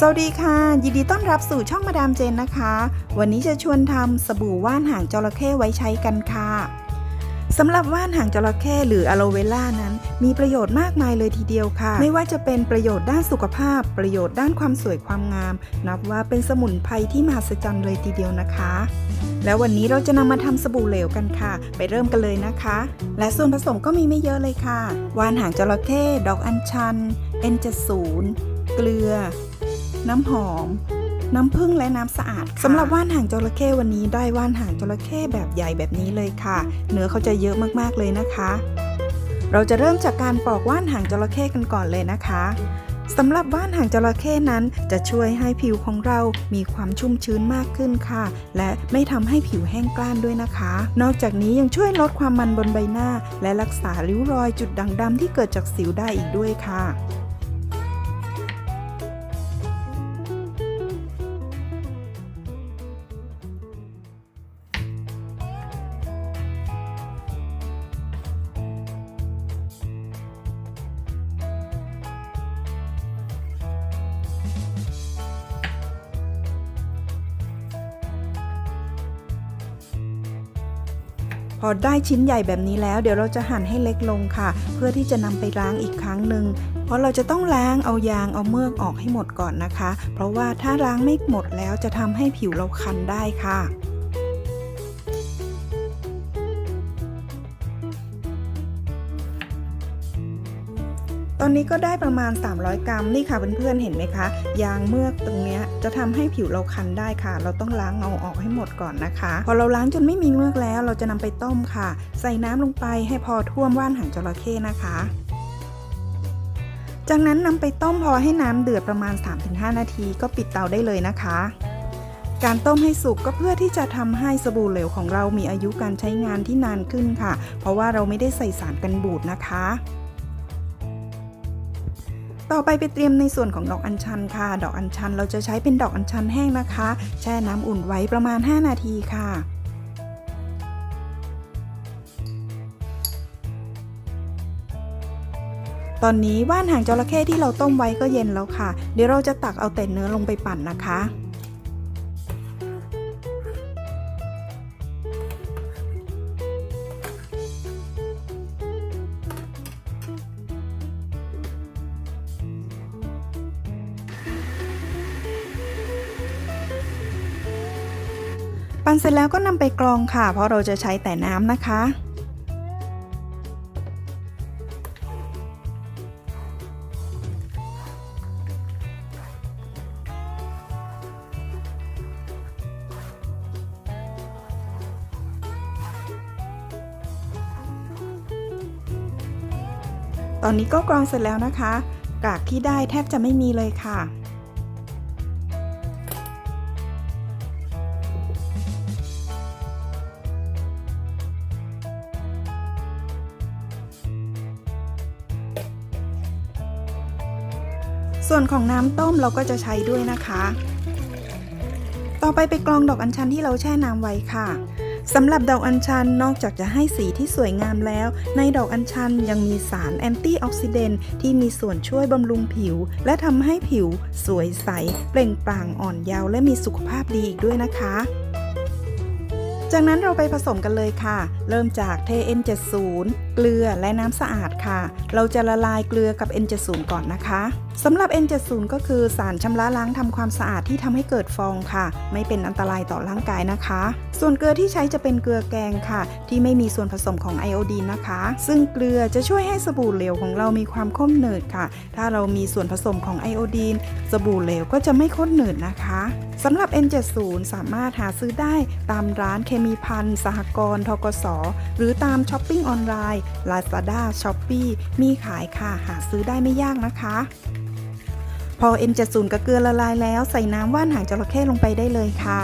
สวัสดีค่ะ ยินดีต้อนรับสู่ช่องมาดามเจนนะคะ วันนี้จะชวนทำสบู่ว่านหางจระเข้ไว้ใช้กันค่ะสำหรับว่านหางจระเข้หรืออะโลเวล่านั้น มีประโยชน์มากมายเลยทีเดียวค่ะ ไม่ว่าจะเป็นประโยชน์ด้านสุขภาพ ประโยชน์ด้านความสวยความงาม นับว่าเป็นสมุนไพรที่มหัศจรรย์เลยทีเดียวนะคะ แล้ววันนี้เราจะนำมาทำสบู่เหลวกันค่ะ ไปเริ่มกันเลยนะคะ และส่วนผสมก็มีไม่เยอะเลยค่ะ ว่านหางจระเข้ดอกอัญชัน N70 เกลือ น้ำหอม น้ำผึ้งและน้ำสะอาดสำหรับว่านหางจระเข้วันนี้ได้ว่านหางจระเข้แบบใหญ่แบบนี้เลยค่ะ เนื้อเขาจะเยอะมากๆเลยนะคะ เราจะเริ่มจากการปอกว่านหางจระเข้กันก่อนเลยนะคะสำหรับว่านหางจระเข้นั้นจะช่วยให้ผิวของเรามีความชุ่มชื้นมากขึ้นค่ะ และไม่ทำให้ผิวแห้งกร้านด้วยนะคะ นอกจากนี้ยังช่วยลดความมันบนใบหน้า และรักษาริ้วรอยจุดด่างดำที่เกิดจากสิวได้อีกด้วยค่ะ พอได้ชิ้นใหญ่แบบนี้แล้ว เดี๋ยวเราจะหั่นให้เล็กลงค่ะ เพื่อที่จะนำไปล้างอีกครั้งหนึ่งเพราะเราจะต้องล้างเอายางเอาเมือกออกให้หมดก่อนนะคะ เพราะว่าถ้าล้างไม่หมดแล้วจะทำให้ผิวเราคันได้ค่ะ ตอนนี้ก็ได้ประมาณ 300 กรัมนี่ค่ะเพื่อนๆเห็นไหมคะ ยางเมือกตรงนี้จะทำให้ผิวเราคันได้ค่ะ เราต้องล้างเอาออกให้หมดก่อนนะคะ พอเราล้างจนไม่มีเมือกแล้ว เราจะนำไปต้มค่ะ ใส่น้ำลงไปให้พอท่วมว่านหางจระเข้นะคะจากนั้นนำไปต้มพอให้น้ำเดือดประมาณ 3-5 นาทีก็ปิดเตาได้เลยนะคะ การต้มให้สุกก็เพื่อที่จะทำให้สบู่เหลวของเรามีอายุการใช้งานที่นานขึ้นค่ะ เพราะว่าเราไม่ได้ใส่สารกันบูดนะคะ ต่อไปไปเตรียมในส่วนของดอกอัญชันค่ะ ดอกอัญชันเราจะใช้เป็นดอกอัญชันแห้งนะคะ แช่น้ำอุ่นไว้ประมาณ 5 นาทีค่ะตอนนี้ว่านหางจระเข้ที่เราต้มไว้ก็เย็นแล้วค่ะ เดี๋ยวเราจะตักเอาแต่เนื้อลงไปปั่นนะคะ ปั่นเสร็จแล้วก็นำไปกรองค่ะ เพราะเราจะใช้แต่น้ำนะคะ ตอนนี้ก็กรองเสร็จแล้วนะคะ กากที่ได้แทบจะไม่มีเลยค่ะ ส่วนของน้ำต้มเราก็จะใช้ด้วยนะคะ ต่อไปไปกรองดอกอัญชันที่เราแช่น้ำไว้ค่ะสำหรับดอกอัญชันนอกจากจะให้สีที่สวยงามแล้ว ในดอกอัญชันยังมีสารแอนตี้ออกซิเดนที่มีส่วนช่วยบำรุงผิว และทำให้ผิว สวยใส เปล่งปลั่งอ่อนเยาว์และมีสุขภาพดีอีกด้วยนะคะ จากนั้นเราไปผสมกันเลยค่ะ เริ่มจากเท N70 เกลือและน้ำสะอาดค่ะ เราจะละลายเกลือกับ N70 ก่อนนะคะ สำหรับ N70 ก็คือสารชำระล้างทำความสะอาดที่ทำให้เกิดฟองค่ะ ไม่เป็นอันตรายต่อร่างกายนะคะ ส่วนเกลือที่ใช้จะเป็นเกลือแกงค่ะ ที่ไม่มีส่วนผสมของไอโอดีนนะคะ ซึ่งเกลือจะช่วยให้สบู่เหลวของเรามีความข้นหนืดค่ะ ถ้าเรามีส่วนผสมของไอโอดีนสบู่เหลวก็จะไม่ข้นหนืดนะคะสำหรับ N70 สามารถหาซื้อได้ตามร้านเคมีพันสหกรณ์ทกสหรือตามช้อปปิ้งออนไลน์ Lazada, s h o p e e มีขายค่ะ หาซื้อได้ไม่ยากนะคะ พอ N70 กับเกลือละลายแล้วใส่น้ำว่านหางจระเข้ลงไปได้เลยค่ะ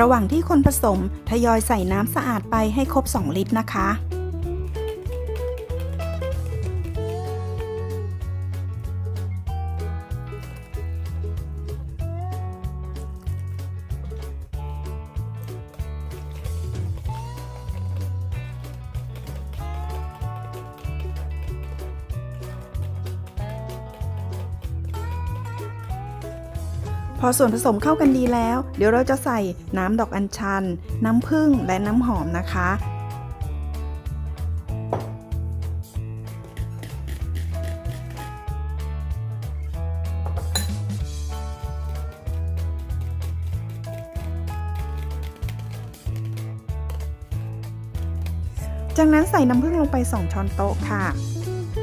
ระหว่างที่คนผสมทยอยใส่น้ำสะอาดไปให้ครบ 2 ลิตรนะคะ พอส่วนผสมเข้ากันดีแล้ว เดี๋ยวเราจะใส่น้ำดอกอัญชัน น้ำผึ้งและน้ำหอมนะคะ จากนั้นใส่น้ำผึ้งลงไป 2 ช้อนโต๊ะค่ะ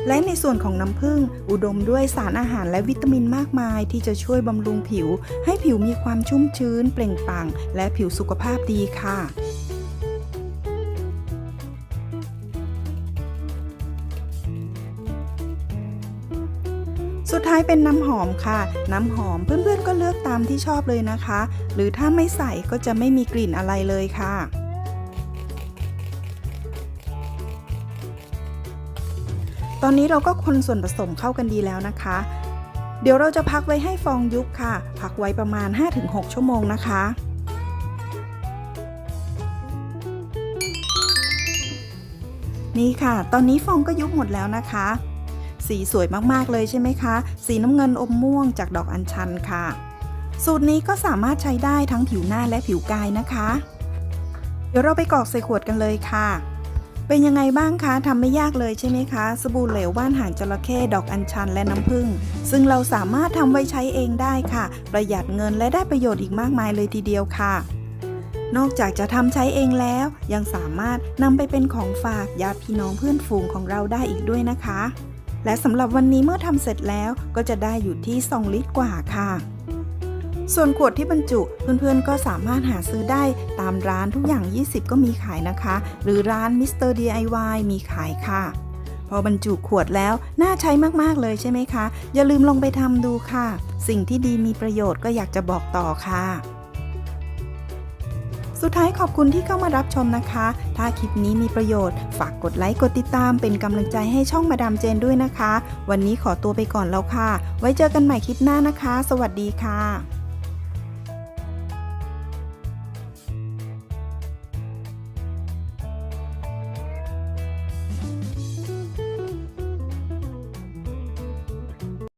และในส่วนของน้ำผึ้งอุดมด้วยสารอาหารและวิตามินมากมาย ที่จะช่วยบำรุงผิว ให้ผิวมีความชุ่มชื้น เปล่งปลั่ง และผิวสุขภาพดีค่ะสุดท้ายเป็นน้ำหอมค่ะ น้ำหอมเพื่อนๆก็เลือกตามที่ชอบเลยนะคะ หรือถ้าไม่ใส่ก็จะไม่มีกลิ่นอะไรเลยค่ะ ตอนนี้เราก็คนส่วนผสมเข้ากันดีแล้วนะคะ เดี๋ยวเราจะพักไว้ให้ฟองยุบค่ะ พักไว้ประมาณ 5-6 ชั่วโมงนะคะ นี่ค่ะ ตอนนี้ฟองก็ยุบหมดแล้วนะคะ สีสวยมากๆเลยใช่ไหมคะ สีน้ำเงินอมม่วงจากดอกอัญชันค่ะ สูตรนี้ก็สามารถใช้ได้ทั้งผิวหน้าและผิวกายนะคะ เดี๋ยวเราไปกรอกใส่ขวดกันเลยค่ะ เป็นยังไงบ้างคะทำไม่ยากเลยใช่ไหมคะ สบู่เหลวว่านหางจระเข้ดอกอัญชันและน้ำผึ้งซึ่งเราสามารถทำไว้ใช้เองได้ค่ะ ประหยัดเงินและได้ประโยชน์อีกมากมายเลยทีเดียวค่ะ นอกจากจะทำใช้เองแล้ว ยังสามารถนำไปเป็นของฝากญาติพี่น้องเพื่อนฝูงของเราได้อีกด้วยนะคะ และสำหรับวันนี้เมื่อทำเสร็จแล้วก็จะได้อยู่ที่ 2 ลิตรกว่าค่ะ ส่วนขวดที่บรรจุเพื่อนๆก็สามารถหาซื้อได้ตามร้านทุกอย่าง 20 ก็มีขายนะคะ หรือร้าน Mr. DIY มีขายค่ะ พอบรรจุขวดแล้วน่าใช้มากๆเลยใช่ไหมคะ อย่าลืมลองไปทำดูค่ะ สิ่งที่ดีมีประโยชน์ก็อยากจะบอกต่อค่ะสุดท้ายขอบคุณที่เข้ามารับชมนะคะ ถ้าคลิปนี้มีประโยชน์ ฝากกดไลค์ กดติดตามเป็นกำลังใจให้ช่องมาดามเจนด้วยนะคะ วันนี้ขอตัวไปก่อนแล้วค่ะ ไว้เจอกันใหม่คลิปหน้านะคะ สวัสดีค่ะ